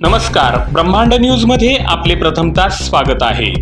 नमस्कार ब्रह्मांड न्यूजमध्ये आपले प्रथमतः स्वागत आहे.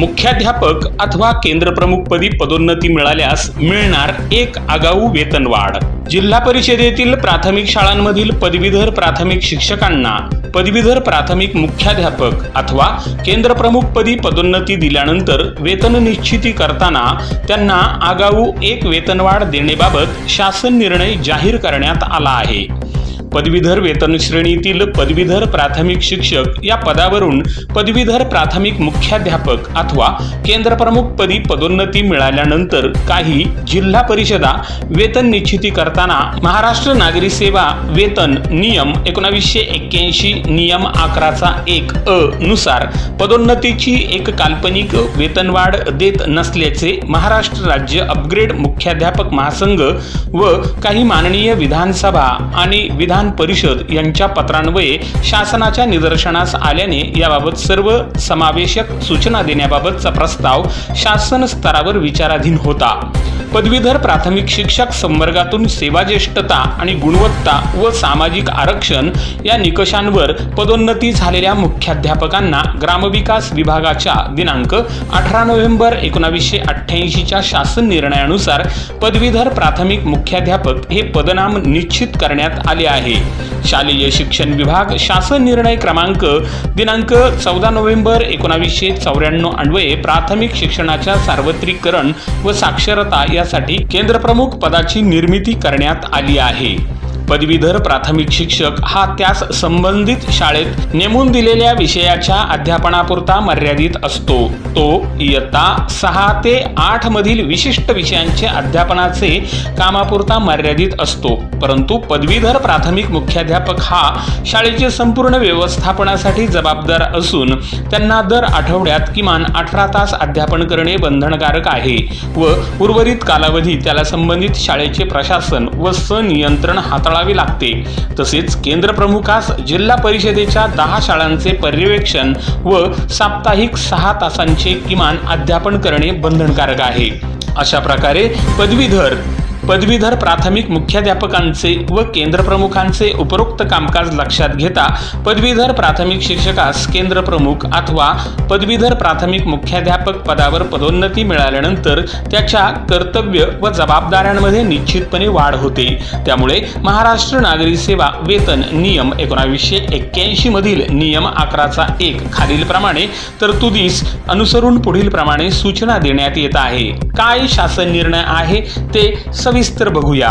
मुख्याध्यापक अथवा केंद्रप्रमुखपदी पदोन्नती मिळाल्यास मिळणार एक आगाऊ वेतनवाढ. जिल्हा परिषदेतील प्राथमिक शाळांमधील पदवीधर प्राथमिक शिक्षकांना पदवीधर प्राथमिक मुख्याध्यापक अथवा केंद्रप्रमुखपदी पदोन्नती दिल्यानंतर वेतन निश्चिती करताना त्यांना आगाऊ एक वेतनवाढ देण्याबाबत शासन निर्णय जाहीर करण्यात आला आहे. पदवीधर वेतन श्रेणीतील पदवीधर प्राथमिक शिक्षक या पदावरून पदवीधर प्राथमिक मुख्याध्यापक अथवा केंद्रप्रमुख पदी पदोन्नती मिळाल्यानंतर काही जिल्हा परिषदा वेतन निश्चिती करताना महाराष्ट्र नागरी सेवा वेतन नियम एकोणावीसशे एक्क्याऐंशी नियम अकराचा एक अ नुसार पदोन्नतीची एक काल्पनिक वेतनवाढ देत नसल्याचे महाराष्ट्र राज्य अपग्रेड मुख्याध्यापक महासंघ व काही माननीय विधानसभा आणि विधान परिषद यांच्या पत्रान्वये शासनाच्या निदर्शनास आल्याने याबाबत सर्व समावेशक सूचना देण्याबाबतचा प्रस्ताव शासन स्तरावर विचाराधीन होता. पदवीधर प्राथमिक शिक्षक संवर्गातून सेवाज्येष्ठता आणि गुणवत्ता व सामाजिक आरक्षण या निकषांवर पदोन्नती झालेल्या मुख्याध्यापकांना ग्रामविकास विभागाच्या दिनांक अठरा नोव्हेंबर एकोणावीसशे अठ्ठ्याऐंशीच्या शासन निर्णयानुसार पदवीधर प्राथमिक मुख्याध्यापक हे पदनाम निश्चित करण्यात आले आहे. शालेय शिक्षण विभाग शासन निर्णय क्रमांक दिनांक चौदा नोव्हेंबर एकोणावीसशे चौऱ्याण्णव अन्वये प्राथमिक शिक्षणाच्या सार्वत्रिकरण व साक्षरता यासाठी केंद्रप्रमुख पदाची निर्मिती करण्यात आली आहे. पदवीधर प्राथमिक शिक्षक हा त्यास संबंधित शाळेत नेमून दिलेल्या विषयाच्या अध्यापनापुरता मर्यादित असतो. तो इयत्ता सहा ते आठ मधील विशिष्ट विषयांचे अध्यापनाचे कामापुरता मर्यादित असतो. परंतु पदवीधर प्राथमिक मुख्याध्यापक हा शाळेचे संपूर्ण व्यवस्थापनासाठी जबाबदार असून त्यांना दर आठवड्यात किमान अठरा तास अध्यापन करणे बंधनकारक आहे व उर्वरित कालावधी त्याला संबंधित शाळेचे प्रशासन व सनियंत्रण करावी लागते. तसेच केंद्रप्रमुखास जिल्हा परिषदेच्या दहा शाळांचे पर्यवेक्षण व साप्ताहिक सहा तासांचे किमान अध्यापन करणे बंधनकारक आहे. अशा प्रकारे पदवीधर पदवीधर प्राथमिक मुख्याध्यापकांचे व केंद्रप्रमुखांचे उपरोक्त कामकाज लक्षात घेता पदवीधर प्राथमिक शिक्षकास केंद्रप्रमुख अथवा पदवीधर प्राथमिक मुख्याध्यापक पदावर पदोन्नती मिळाल्यानंतर त्याच्या कर्तव्य व जबाबदाऱ्यांमध्ये निश्चितपणे वाढ होते. त्यामुळे महाराष्ट्र नागरी सेवा वेतन नियम एकोणावीसशे एक्क्याऐंशी मधील नियम अकराचा एक खालीलप्रमाणे तरतुदीस अनुसरून पुढील प्रमाणे सूचना देण्यात येत आहे. काय शासन निर्णय आहे ते सवि सविस्तर बघूया.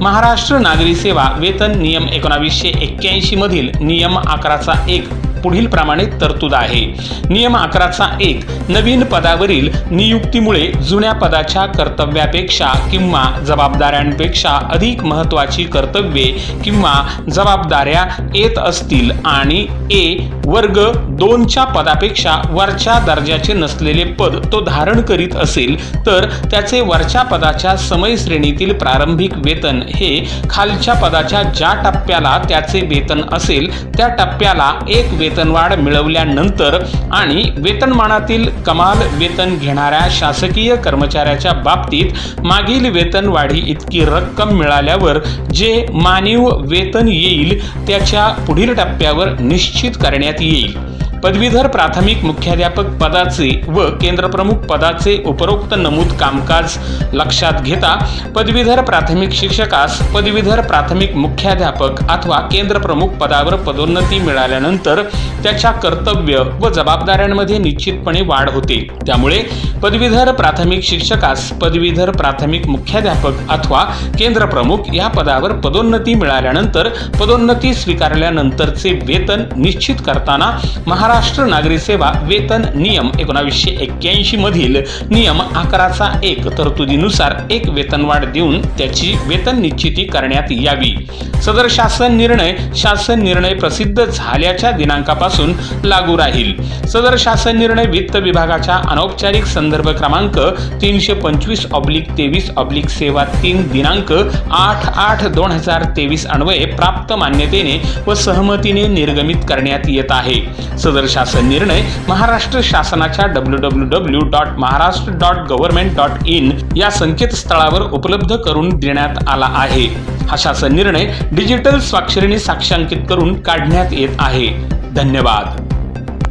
महाराष्ट्र नागरी सेवा वेतन नियम एकोणावीसशे एक्क्याऐंशी मधील नियम अकराचा एक. पुढील प्रमाणे तरतूद आहे. नियम अकराचा एक. नवीन पदावरील नियुक्तीमुळे जुन्या पदाच्या कर्तव्यापेक्षा किंवा जबाबदाऱ्यांपेक्षा अधिक महत्त्वाची कर्तव्ये किंवा जबाबदाऱ्या येत असतील आणि ए वर्ग दोनच्या पदापेक्षा वरच्या दर्जाचे नसलेले पद तो धारण करीत असेल तर त्याचे वरच्या पदाच्या समय श्रेणीतील प्रारंभिक वेतन हे खालच्या पदाच्या ज्या टप्प्याला त्याचे वेतन असेल त्या टप्प्याला एक वेतन वेतनवाढ मिळवल्यानंतर आणि वेतनमानातील कमाल वेतन घेणाऱ्या शासकीय कर्मचाऱ्याच्या बाबतीत मागील वेतनवाढी इतकी रक्कम मिळाल्यावर जे मानीव वेतन येईल त्याच्या पुढील टप्प्यावर निश्चित करण्यात येईल. पदवीधर प्राथमिक मुख्याध्यापक पदाचे व केंद्रप्रमुख पदाचे उपरोक्त नमूद कामकाज लक्षात घेता पदवीधर प्राथमिक शिक्षकास पदवीधर प्राथमिक मुख्याध्यापक अथवा केंद्रप्रमुख पदावर पदोन्नती मिळाल्यानंतर त्याच्या कर्तव्य व जबाबदाऱ्यांमध्ये निश्चितपणे वाढ होते. त्यामुळे पदवीधर प्राथमिक शिक्षकास पदवीधर प्राथमिक मुख्याध्यापक अथवा केंद्रप्रमुख या पदावर पदोन्नती मिळाल्यानंतर पदोन्नती स्वीकारल्यानंतरचे वेतन निश्चित करताना महाराष्ट्र महाराष्ट्र नागरी सेवा वेतन नियम एकोणावीसशे एक्क्याऐंशी मधील नियम अकराचा एक तरतुदीनुसार एक वेतनवाढ देऊन त्याची वेतन निश्चिती करण्यात यावी. सदर शासन निर्णय शासन निर्णय प्रसिद्ध झाल्याच्या दिनांकापासून लागू राहील. सदर शासन निर्णय वित्त विभागाच्या अनौपचारिक संदर्भ क्रमांक तीनशे पंचवीस ऑब्लिक तेवीस ऑब्लिक सेवा तीन दिनांक आठ आठ दोन हजार तेवीस अन्वये प्राप्त मान्यतेने व सहमतीने निर्गमित करण्यात येत आहे. सदर सदर शासन निर्णय महाराष्ट्र शासनाच्या W W W dot Maharashtra dot government dot in या संकेतस्थळावर उपलब्ध करून देण्यात आला आहे. हा शासन निर्णय डिजिटल स्वाक्षरीने साक्षांकित करून काढण्यात येत आहे. धन्यवाद.